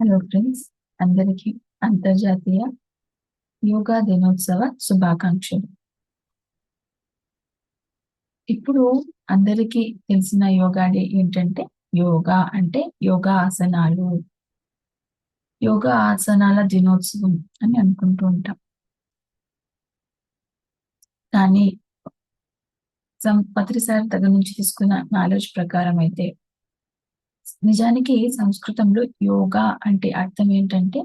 Hello friends అందరికీ అంతర్జాతీయ యోగా దినోత్సవ శుభాకాంక్షలు. ఇప్పుడు అందరికీ తెలిసిన యోగా డే ఏంటంటే యోగా అంటే యోగా ఆసనాలు యోగా ఆసనాల దినోత్సవం అని అనుకుంటూ ఉంటాం. కానీ పత్రిసారి దగ్గర నుంచి తీసుకున్న నాలెడ్జ్ ప్రకారం అయితే నిజానికి సంస్కృతంలో యోగా అంటే అర్థం ఏంటంటే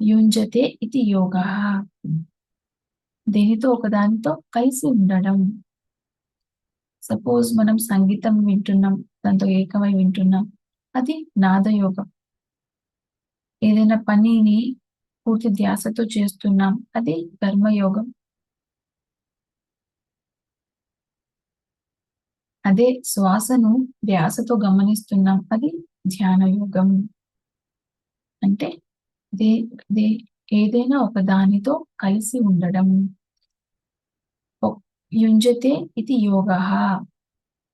యుంజతే ఇది యోగా. దేనితో ఒకదానితో కలిసి ఉండడం. సపోజ్ మనం సంగీతం వింటున్నాం దాంతో ఏకమై వింటున్నాం అది నాదయోగం. ఏదైనా పనిని పూర్తి ధ్యాసతో చేస్తున్నాం అది కర్మయోగం అదే శ్వాసను ధ్యాసతో గమనిస్తున్నాం అది ధ్యాన యోగం అంటే దే దే ఏదైనా ఒక దానితో కలిసి ఉండడం. యుంజతే ఇది యోగ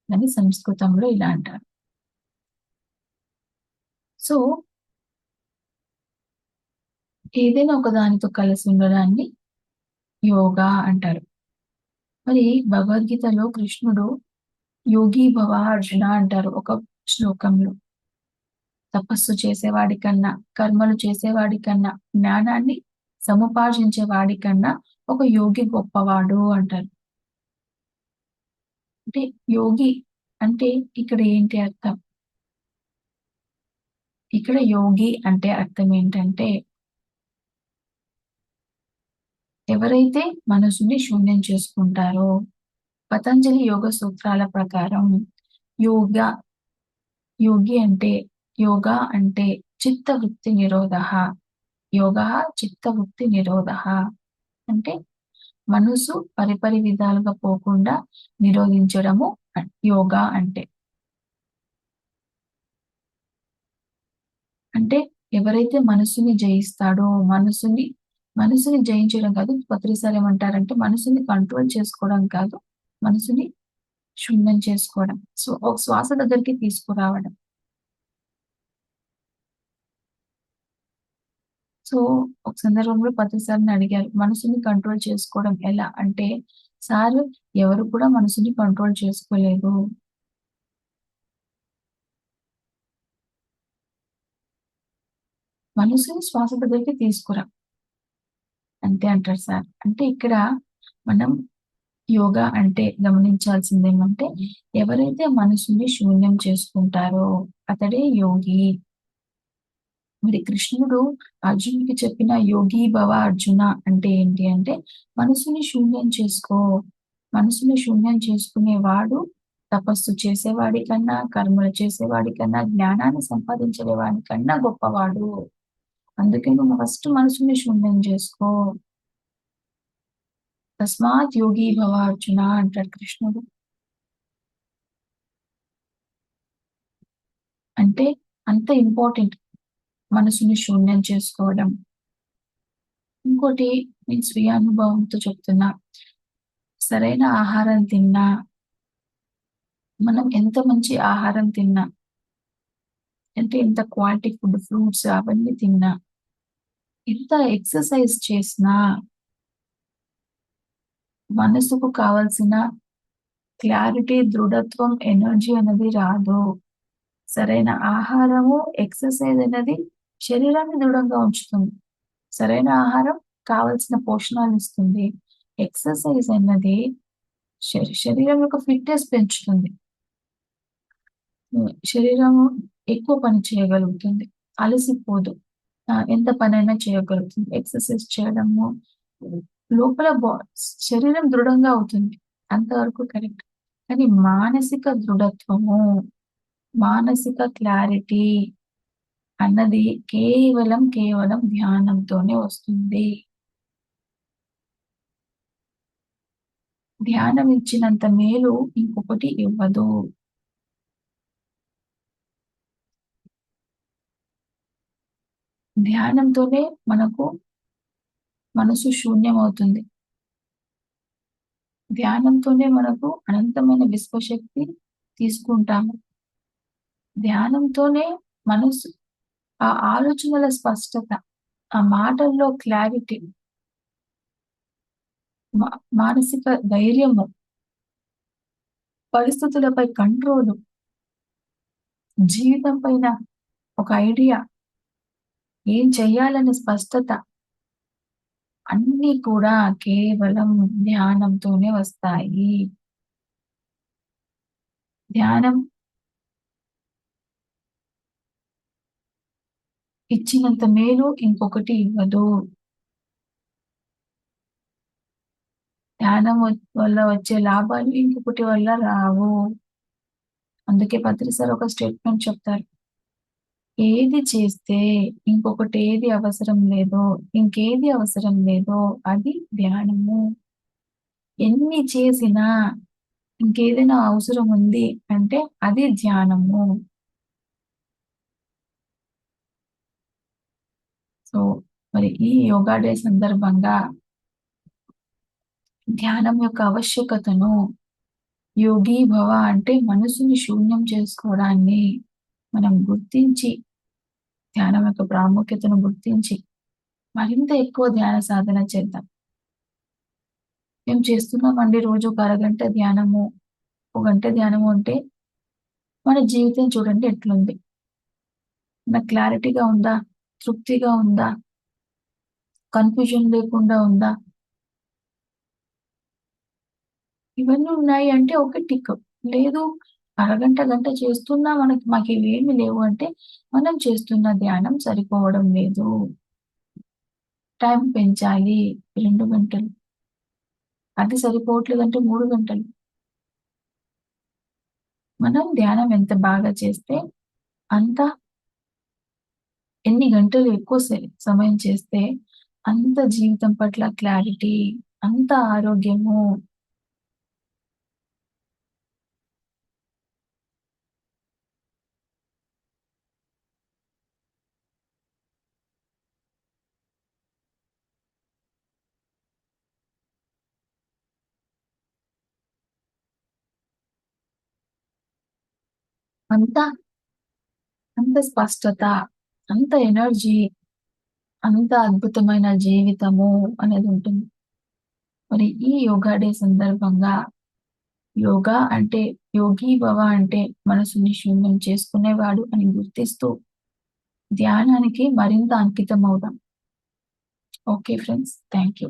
అని సంస్కృతంలో ఇలా అంటారు. సో ఏదైనా ఒక దానితో కలిసి ఉండడాన్ని యోగా అంటారు. మరి భగవద్గీతలో కృష్ణుడు యోగి భవ అర్జున అంటారు ఒక శ్లోకంలో. తపస్సు చేసేవాడి కన్నా కర్మలు చేసేవాడి కన్నా జ్ఞానాన్ని సముపార్జించే వాడి కన్నా ఒక యోగి గొప్పవాడు అంటారు. అంటే యోగి అంటే ఇక్కడ ఏంటి అర్థం? ఇక్కడ యోగి అంటే అర్థం ఏంటంటే ఎవరైతే మనసుని శూన్యం చేసుకుంటారో పతంజలి యోగ సూత్రాల ప్రకారం యోగ యోగి అంటే యోగా అంటే చిత్తవృత్తి నిరోధ. చిత్త చిత్తవృత్తి నిరోధ. అంటే మనసు పరిపరి విధాలుగా పోకుండా నిరోధించడము యోగా అంటే. అంటే ఎవరైతే మనసుని జయిస్తాడో మనసుని మనసుని జయించడం కాదు పత్రిసారి ఏమంటారంటే మనసుని కంట్రోల్ చేసుకోవడం కాదు మనసుని శూన్యం చేసుకోవడం. సో ఒక శ్వాస దగ్గరికి తీసుకురావడం. సో ఒక సందర్భంలో పత్రిసారిని అడిగారు మనసుని కంట్రోల్ చేసుకోవడం ఎలా? అంటే సార్ ఎవరు కూడా మనసుని కంట్రోల్ చేసుకోలేదు మనసుని శ్వాస దగ్గరికి తీసుకురా అంతే అంటారు సార్. అంటే ఇక్కడ మనం యోగా అంటే గమనించాల్సింది ఏమంటే ఎవరైతే మనసుని శూన్యం చేసుకుంటారో అతడే యోగి. మరి కృష్ణుడు అర్జునుడికి చెప్పిన యోగి భవ అర్జున అంటే ఏంటి అంటే మనసుని శూన్యం చేసుకో. మనసుని శూన్యం చేసుకునేవాడు తపస్సు చేసేవాడి కన్నా కర్మలు చేసేవాడి కన్నా జ్ఞానాన్ని సంపాదించే వాడి కన్నా గొప్పవాడు. అందుకే నువ్వు ఫస్ట్ మనసుని శూన్యం చేసుకో. తస్మాత్ యోగి భవ అర్జున అంటాడు కృష్ణుడు. అంటే అంత ఇంపార్టెంట్ మనసుని శూన్యం చేసుకోవడం. ఇంకోటి నేను స్వీయ అనుభవంతో చెప్తున్నా. సరైన ఆహారం తిన్నా. మనం ఎంత మంచి ఆహారం తిన్నా. అంటే ఎంత క్వాలిటీ ఫుడ్ ఫ్రూట్స్ అవన్నీ తిన్నా. ఎంత ఎక్సర్సైజ్ చేసినా. మనసుకు కావలసిన క్లారిటీ దృఢత్వం ఎనర్జీ అనేది రాదు. సరైన ఆహారము ఎక్సర్సైజ్ అనేది శరీరాన్ని దృఢంగా ఉంచుతుంది. సరైన ఆహారం కావలసిన పోషణాలు ఇస్తుంది. ఎక్సర్సైజ్ అన్నది శరీరం యొక్క ఫిట్నెస్ పెంచుతుంది. శరీరం ఎక్కువ పని చేయగలుగుతుంది. అలసిపోదు. ఎంత పనైనా చేయగలుగుతుంది. ఎక్సర్సైజ్ చేయడము లోపల శరీరం దృఢంగా అవుతుంది. అంతవరకు కరెక్ట్. కానీ మానసిక దృఢత్వము మానసిక క్లారిటీ అన్నది కేవలం కేవలం ధ్యానంతోనే వస్తుంది. ధ్యానం ఇచ్చినంత మేలు ఇంకొకటి ఇవ్వదు. ధ్యానంతోనే మనకు మనసు శూన్యమవుతుంది. ధ్యానంతోనే మనకు అనంతమైన విశ్వశక్తి తీసుకుంటాము. ధ్యానంతోనే మనసు ఆ ఆలోచనల స్పష్టత, ఆ మాటల్లో క్లారిటీ మా మానసిక ధైర్యము పరిస్థితులపై కంట్రోలు జీవితం పైన ఒక ఐడియా ఏం చెయ్యాలనే స్పష్టత అన్నీ కూడా కేవలం ధ్యానంతోనే వస్తాయి. ధ్యానం ఇచ్చినంత మేలు ఇంకొకటి ఇవ్వదు. ధ్యానం వల్ల వచ్చే లాభాలు ఇంకొకటి వల్ల రావు. అందుకే పత్రి సార్ ఒక స్టేట్మెంట్ చెప్తారు. ఏది చేస్తే ఇంకొకటి ఏది అవసరం లేదో, ఇంకేది అవసరం లేదో అది ధ్యానము. ఎన్ని చేసినా ఇంకేదైనా అవసరం ఉంది అంటే అది ధ్యానము. సో, మరి ఈ యోగా డే సందర్భంగా ధ్యానం యొక్క ఆవశ్యకతను యోగి భవ అంటే మనసుని శూన్యం చేసుకోవడాన్ని మనం గుర్తించి ధ్యానం యొక్క ప్రాముఖ్యతను గుర్తించి మరింత ఎక్కువ ధ్యాన సాధన చేద్దాం. మేము చేస్తున్నామండి రోజు ఒక అరగంట ధ్యానము, ఒక గంట ధ్యానము అంటే మన జీవితం చూడండి ఎట్లుంది. మన క్లారిటీగా ఉందా? తృప్తిగా ఉందా? కన్‌ఫ్యూజన్ లేకుండా ఉందా? ఇవన్నీ ఉన్నాయి అంటే ఒక టిక్. లేదు అరగంట, గంట చేస్తున్నా మనకి మాకు మాకివేమి లేవు అంటే మనం చేస్తున్న ధ్యానం సరిపోవడం లేదు. టైం పెంచాలి రెండు గంటలు. అది సరిపోవట్లేదంటే మూడు గంటలు. మనం ధ్యానం ఎంత బాగా చేస్తే అంత ఎన్ని గంటలు ఎక్కువ సమయం చేస్తే అంత జీవితం పట్ల క్లారిటీ, అంత ఆరోగ్యము అంత అంత స్పష్టత, అంత ఎనర్జీ, అంత అద్భుతమైన జీవితము అనేది ఉంటుంది. మరి ఈ యోగా డే సందర్భంగా యోగా అంటే యోగి భవ అంటే మనసుని శూన్యం చేసుకునేవాడు అని గుర్తిస్తూ ధ్యానానికి మరింత అంకితమవుదాం. Okay friends. Thank you.